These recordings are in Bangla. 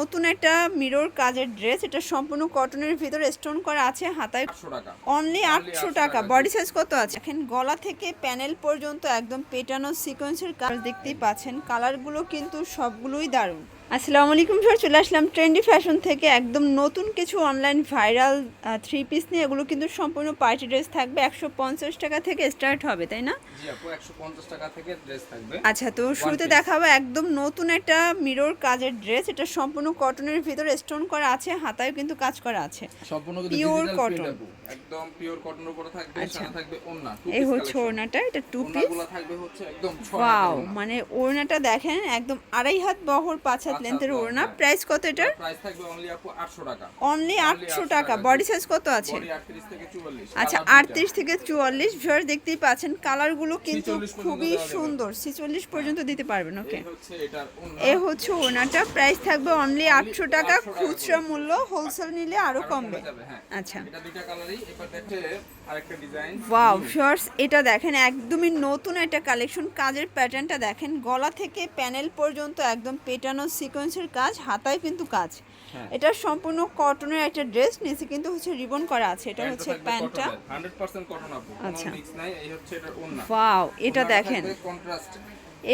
নতুন একটা মিরর কাজের ড্রেস এটা সম্পূর্ণ কটনের ভিতরে স্টোন করা আছে হাতায় অনলি আটশো টাকা। বডি সাইজ কত আছে? এখন গলা থেকে প্যানেল পর্যন্ত একদম পেটানো সিকোয়েন্সের কাজ দেখতেই পাচ্ছেন। কালারগুলো কিন্তু সবগুলোই দারুণ। আসসালামু আলাইকুম স্যার চলে আসলাম ট্রেন্ডি ফ্যাশন থেকে। একদম নতুন কিছু অনলাইন ভাইরাল থ্রি পিস নিয়ে। এগুলো কিন্তু সম্পূর্ণ পার্টি ড্রেস থাকবে। একশো পঞ্চাশ টাকা থেকে স্টার্ট হবে তাই না? আচ্ছা তো শুরুতে। দেখাবো একদম নতুন একটা মিরর কাজের ড্রেস এটা সম্পূর্ণ কটনের ভিতরে স্টোন করা আছে হাতায় কিন্তু কাজ করা আছে। সম্পূর্ণ একদম পিওর কটনের উপরে থাকবে আচ্ছা। সাথে থাকবে ওন্না এই হচ্ছে ওড়নাটা এটা টু পিস থাকবে হচ্ছে একদম ওয়াও মানে ওড়নাটা দেখেন একদম আড়াই হাত বহর পাঁচ হাত লেন্থের ওড়না প্রাইস কত এটার? প্রাইস থাকবে অনলি আপু 800 টাকা। অনলি আটশো 800 টাকা। বডি। সাইজ কত আছে? বডি 38 থেকে 44 আচ্ছা কালার দুইটা। আটত্রিশ থেকে চুয়াল্লিশ। ভিউয়ার দেখতেই পাচ্ছেন কালারগুলো কিন্তু খুবই সুন্দর। ছিচল্লিশ পর্যন্ত দিতে পারবেন ওকে এ হচ্ছে ওনাটা প্রাইস থাকবে অনলি আটশো টাকা। 800 টাকা খুচরা মূল্য হোলসেল নিলে আরও কমবে। হ্যাঁ। আচ্ছা। এটা দুইটা কালারই এবার দেখে আরেকটা ডিজাইন ওয়াও শর্টস এটা দেখেন একদমই নতুন একটা কালেকশন কাজের প্যাটার্নটা দেখেন গলা থেকে প্যানেল পর্যন্ত একদম পেটানো সিকোয়েন্সের কাজ হাতায় কিন্তু কাজ। হ্যাঁ। এটা সম্পূর্ণ কটনের একটা ড্রেস নিচে কিন্তু হচ্ছে রিবন করা আছে। এটা হচ্ছে প্যান্টটা 100% কটন আপু আচ্ছা। এই হচ্ছে এটা ওন্না ওয়াও এটা দেখেন। কন্ট্রাস্ট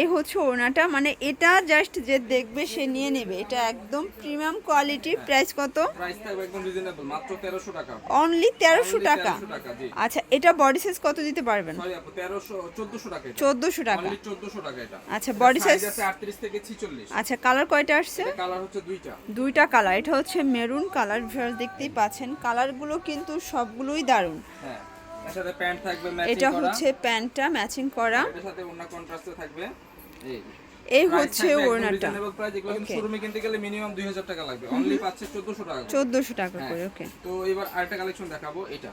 এই হচ্ছে ওনাটা মানে এটা জাস্ট যে দেখবে সে নিয়ে নেবে। এটা একদম প্রিমিয়াম কোয়ালিটি প্রাইস কত? প্রাইস থাকবে একদম রিজনেবল মাত্র 1300 টাকা। অনলি তেরোশো টাকা? 1300 টাকা, আচ্ছা এটা বডি সাইজ কত দিতে পারবেন? সরি আপু 1300 1400 টাকা এটা। চোদ্দোশো টাকা। অনলি 1400 টাকা এটা। আচ্ছা, বডি size? আছে 38 থেকে 46 আচ্ছা কালার কয়টা আসছে? এটা কালার হচ্ছে দুইটা। কালার এটা হচ্ছে মেরুন কালার দেখতেই পাচ্ছেন। কালারগুলো কিন্তু সবগুলোই দারুণ। হ্যাঁ। এর সাথে প্যান্ট থাকবে ম্যাচিং এটা হচ্ছে প্যান্টটা ম্যাচিং করা। এটার সাথে কন্ট্রাস্টে থাকবে। এই। এই হচ্ছে ওড়নাটা. শোরুমে কিনতে গেলে মিনিমাম 2000 টাকা লাগবে। অনলি পাচ্ছে 1400 টাকা। চোদ্দোশো টাকা হ্যাঁ। করে ওকে তো এবার আরেকটা কালেকশন দেখাবো এটা।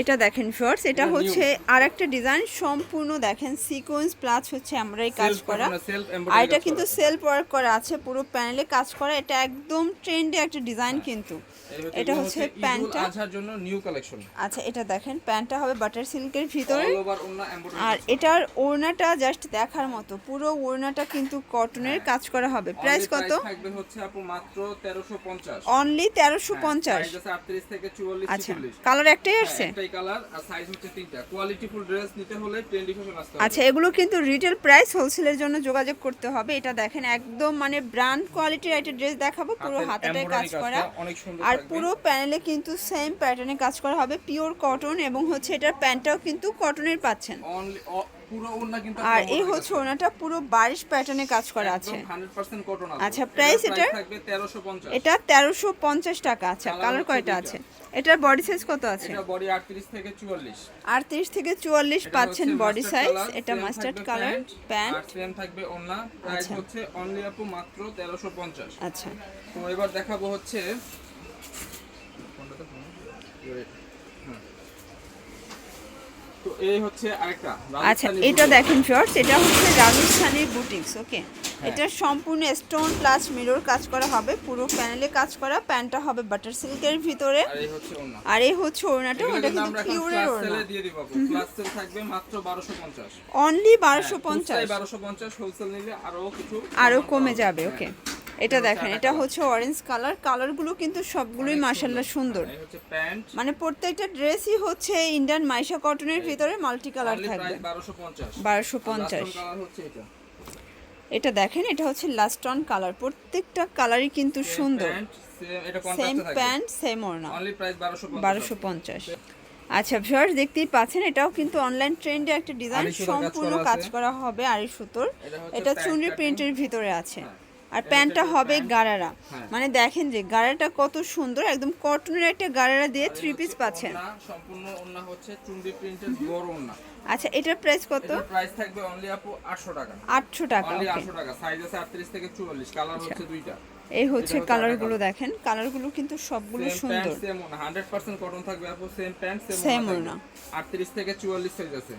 এটা দেখেন শর্টস এটা। হচ্ছে আরেকটা ডিজাইন সম্পূর্ণ দেখেন সিকোয়েন্স প্লাস হচ্ছে আমরাই কাজ করা। আর এটা কিন্তু। সেলফ ওয়ার্ক করা আছে পুরো প্যানেলে কাজ করা। এটা একদম ট্রেন্ডি একটা ডিজাইন কিন্তু। এটা হচ্ছে প্যান্টটা। আজহার জন্য নিউ কালেকশন আচ্ছা এটা দেখেন প্যান্টটা হবে বাটার সিল্কের ভিতরে। আর এটার ওড়নাটা জাস্ট দেখার মতো। পুরো ওড়নাটা কিন্তু কটনের কাজ করা হবে। প্রাইস কত? থাকবে হচ্ছে আপু মাত্র 1350 অনলি তেরোশো পঞ্চাশ। সাইজ আছে 38 থেকে 44 আচ্ছা কালার একটাই আসছে? একটাই কালার আর সাইজ হচ্ছে তিনটা। কোয়ালিটি ফুল ড্রেস নিতে হলে ট্রেন্ডি ফ্যাশন আসতে হবে। আচ্ছা এগুলো কিন্তু রিটেল প্রাইস হোলসেলের জন্য যোগাযোগ করতে হবে। এটা দেখেন একদম মানে ব্র্যান্ড কোয়ালিটির একটা ড্রেস দেখাবো পুরো হাতাটায় কাজ করা। আর পুরো প্যানেলে কিন্তু সেম প্যাটার্নে কাজ করা হবে পিওর কটন এবং হচ্ছে এটার প্যান্টটাও কিন্তু কটনের পাচ্ছেন। আর এই হচ্ছে ওনাটা পুরো বারিশ প্যাটার্নে কাজ করা। আছে। একদম 100% কটন আছে। আচ্ছা? থাকবে 1350 এটা তেরোশো পঞ্চাশ টাকা আচ্ছা কালার কয়টা আছে? এটার বডি সাইজ কত আছে? এটা বডি 38 থেকে 44 আটত্রিশ থেকে চুয়াল্লিশ এটা পাচ্ছেন বডি সাইজ এটা মাস্টার্ড কালার প্যান্ট সেম থাকবে ওন্না প্রাইস আচ্ছা। হচ্ছে অনলি আপু মাত্র 1350 আচ্ছা। তো এবার দেখাবো হচ্ছে। তো এই হচ্ছে আরেকটা আচ্ছা এটা। দেখেন শর্টস এটা হচ্ছে রাজস্থানি বুটিক্স ওকে হ্যাঁ। এটা সম্পূর্ণ স্টোন প্লাস মিরর কাজ করা হবে পুরো প্যানেলে কাজ করা প্যান্টটা হবে বাটার সিল্কের ভিতরে। আর এই হচ্ছে ওড়নাটা ওটা কিন্তু পিওরের ওড়না। দিয়ে দিব আপু। সেল থাকবে মাত্র 1250 অনলি বারোশো পঞ্চাশ। 1250 হোলসেল নিলে আরও কিছু আরও কমে যাবে হ্যাঁ। ওকে এটা দেখেন এটা হচ্ছে অরেঞ্জ কালার কালারগুলো কিন্তু সবগুলোই অনেক মাশাল্লাহ সুন্দর। প্যান্ট। মানে প্রত্যেকটা ড্রেসই হচ্ছে ইন্ডিয়ান মাইশা কটনের ভিতরে মাল্টি কালার থাকবে। প্রাইস 1250 বারোশো পঞ্চাশ। এটা। দেখেন এটা হচ্ছে লাস্ট অন কালার প্রত্যেকটা কালারই কিন্তু সুন্দর। সেম প্যান্ট সেম ওড়না। অনলি প্রাইস 1250 বারোশো পঞ্চাশ। আচ্ছা ভিউয়ার্স দেখতেই পাচ্ছেন এটাও কিন্তু অনলাইন ট্রেন্ডে একটা ডিজাইন সম্পূর্ণ কাজ করা হবে আড়ি সুতোর এটা চুনরি প্রিন্টের ভিতরে আছে। হ্যাঁ। আর প্যান্টটা হবে। গারারা। হ্যাঁ। মানে দেখেন যে গারাটা কত সুন্দর একদম কটনের একটা গারারা দিয়ে থ্রি পিস পাচ্ছেন। সম্পূর্ণ ওন্না হচ্ছে চুন্ডি প্রিন্টের বড় ওন্না আচ্ছা এটার প্রাইস কত? প্রাইস থাকবে অনলি আপু 800 টাকা। আটশো টাকা অনলি 800 টাকা সাইজ আছে 38 থেকে 44 কালার হচ্ছে দুইটা। এই হচ্ছে কালারগুলো আরেকটা দেখেন কালারগুলো কিন্তু সবগুলো সুন্দর। সেম 100% কটন থাকবে আপু সেম প্যান্ট সেম ওন্না 38 থেকে 44 সাইজ আছে।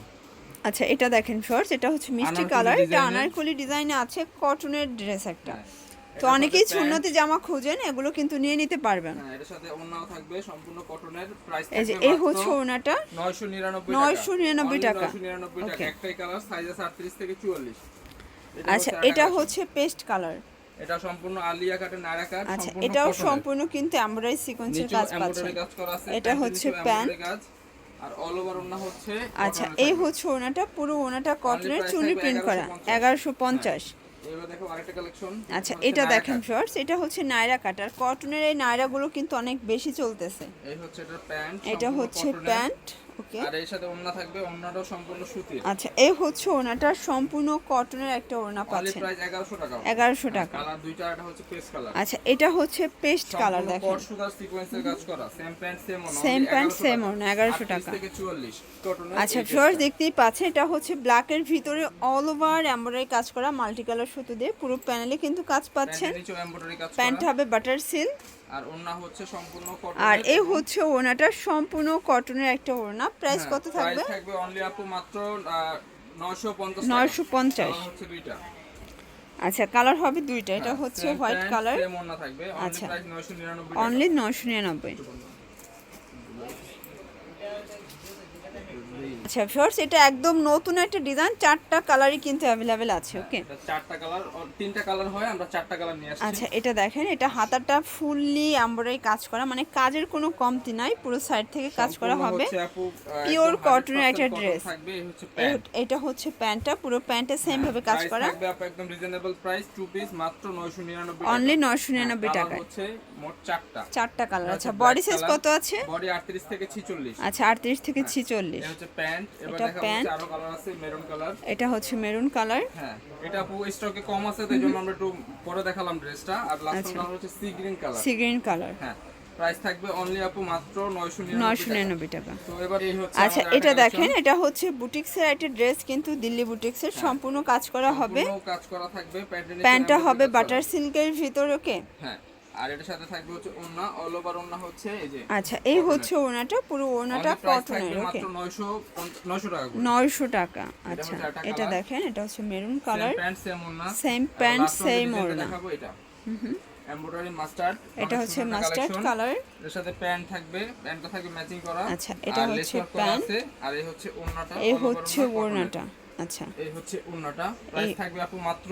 আচ্ছা এটা দেখেন শর্টস এটা হচ্ছে মিষ্টি কালার এটা আনারকলি ডিজাইনে আছে কটনের ড্রেস একটা। হ্যাঁ। তো অনেকেই সুন্নতি জামা খোঁজেন এগুলো কিন্তু নিয়ে নিতে পারবেন। হ্যাঁ এটার সাথে থাকবে সম্পূর্ণ কটনের প্রাইস এই যে এই হচ্ছে ওনাটা 999 টাকা। 999 টাকা। 999 একটাই কালার সাইজ আছে 38 থেকে 44 আচ্ছা এটা হচ্ছে পেস্ট কালার এটা সম্পূর্ণ আলিয়া কাটের নায়রা কাট আচ্ছা এটাও সম্পূর্ণ কিন্তু এমব্রয়ডারি সিকোয়েন্সের কাজ পাচ্ছেন আছে, এটা হচ্ছে প্যান্ট আর অল ওভার হচ্ছে আচ্ছা এই হচ্ছে ওনাটা পুরো ওনাটা কটনের চুলি চুনি প্রিন্ট করা 1150 এগারোশো পঞ্চাশ। এবার দেখো আরেকটা কালেকশন আচ্ছা এটা দেখেন শর্টস এটা হচ্ছে নায়রা কাটার কটনের এই নায়রাগুলো কিন্তু অনেক বেশি চলতেছে। এই হচ্ছে এটার প্যান্ট এটা হচ্ছে প্যান্ট। ওকে আর এর সাথে ওন্না থাকবে ওন্নাটাও সম্পূর্ণ সুতির। আচ্ছা এই হচ্ছে ওনাটা সম্পূর্ণ কটনের একটা ওড়না পাচ্ছেন। প্রাইস 1100 টাকা এগারোশো টাকা। কালার দুইটা এটা হচ্ছে পেস্ট কালার আচ্ছা এটা হচ্ছে পেস্ট কালার দেখেন। সিকোয়েন্সের কাজ করা। সেম প্যান্ট সেম ওন্না Same pant, same ওড়না, 1100 টাকা। থেকে 44 কটনের আচ্ছা ফিওর্স দেখতেই পাচ্ছেন এটা হচ্ছে ব্ল্যাকের ভিতরে অল ওভার এমব্রয়ডারি কাজ করা মাল্টি কালার সুতো দিয়ে পুরো প্যানেলে কিন্তু কাজ পাচ্ছেন। প্যান্ট হবে বাটার সিল আর ওন্না হচ্ছে সম্পূর্ণ কটন আর এই হচ্ছে ওড়নাটা সম্পূর্ণ কটনের একটা ওড়না। প্রাইস হ্যাঁ, কত থাকবে? প্রাইস থাকবে অনলি আপু মাত্র 950 950 হচ্ছে দুইটা। আচ্ছা কালার হবে দুইটা। এটা হ্যাঁ, হচ্ছে হোয়াইট কালার আচ্ছা। অনলি নয়শো নিরানব্বই 999 টাকা অনলি নশো নিরানব্বই আচ্ছা ফিওর্স এটা একদম নতুন একটা ডিজাইন চারটা কালারই কিন্তু অ্যাভেলেবেল আছে ওকে এটা চারটা কালার তিনটা কালার হয় আমরা চারটা কালার নিয়ে আসছি। আচ্ছা এটা দেখেন এটা হাতাটা ফুললি এমব্রয়ডারি কাজ করা মানে কাজের কোনো কমতি নাই পুরো সাইড থেকে কাজ করা হবে। পিওর এর একটা প্যান্ট এটা হচ্ছে প্যান্টটা পুরো প্যান্টে সেম ভাবে কাজ করা। একদম রিজনেবল প্রাইস টু পিস মাত্র 999 অনলি নশো নিরানব্বই কালার টাকায়। হচ্ছে মোট চারটা। চারটা কালার আচ্ছা বডি সাইজ কত আছে? বডি 38 থেকে 46 আচ্ছা আটত্রিশ থেকে ছিচল্লিশ। এটা হচ্ছে প্যান্ট এবার এটা আরও কালার আছে মেরুন কালার এটা হচ্ছে মেরুন কালার হ্যাঁ এটা আপু স্টকে কম আছে তাই জন্য আমরা একটু পরে দেখালাম ড্রেসটা আর লাস্ট আচ্ছা। কালার হচ্ছে sea green colour sea green colour হ্যাঁ প্রাইস থাকবে অনলি আপু মাত্র 999 নয়শো টাকা। তো এবার এই হচ্ছে আচ্ছা এটা দেখেন এটা হচ্ছে বুটিক্সের একটা ড্রেস কিন্তু দিল্লি বুটিক্সের সম্পূর্ণ কাজ করা হবে। কাজ করা থাকবে প্যান্টটা হবে বাটার সিল্কের ভিতর ওকে? হ্যাঁ। আর এটার সাথে থাকবে হচ্ছে ওন্না অল ওভার ওন্না হচ্ছে এই যে আচ্ছা এই হচ্ছে ওনাটা পুরো ওনাটা কটনের ওকে মাত্র 900 900 টাকা করে। নয়শো টাকা আচ্ছা। এটা দেখেন এটা হচ্ছে maroon colour pant same pant same ওড়না। দেখাবো এটা। এমব্রয়ডারি মাস্টার্ড এটা হচ্ছে মাস্টার্ড কালারের সাথে প্যান্ট থাকবে প্যান্টটা থাকবে ম্যাচিং করা। আচ্ছা, এটা হচ্ছে প্যান্ট। আর এই হচ্ছে ওড়নাটা এই হচ্ছে। ওড়নাটা। আচ্ছা। এই হচ্ছে প্রাইস থাকবে আপু মাত্র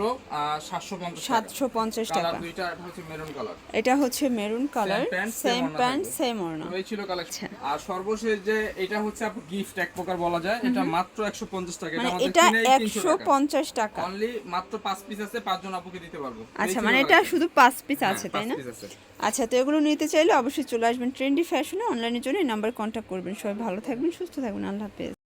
সাতশো পঞ্চাশ সাতশো পঞ্চাশ টাকা। কালার দুইটা এটা হচ্ছে মেরুন কালার এটা হচ্ছে maroon colour same pant same ওড়না এই ছিল কালেকশন আচ্ছা। আর সর্বশেষ যে এটা হচ্ছে আপু গিফট এক প্রকার বলা যায়। এটা মাত্র একশো পঞ্চাশ টাকা। মানে আমাদের এটা কিনেই 300 একশো টাকা। অনলি মাত্র পাঁচ পিস আছে পাঁচজন আপুকে দিতে পারব। আচ্ছা মানে এটা শুধু পাঁচ পিস হ্যাঁ, আছে তাই না? আচ্ছা তো এগুলো নিতে চাইলে অবশ্যই চলে আসবেন ট্রেন্ডি ফ্যাশনে অনলাইনের জন্য নাম্বার কন্ট্যাক্ট করবেন। সবাই ভালো থাকবেন সুস্থ থাকবেন। আল্লাহ হাফেজ।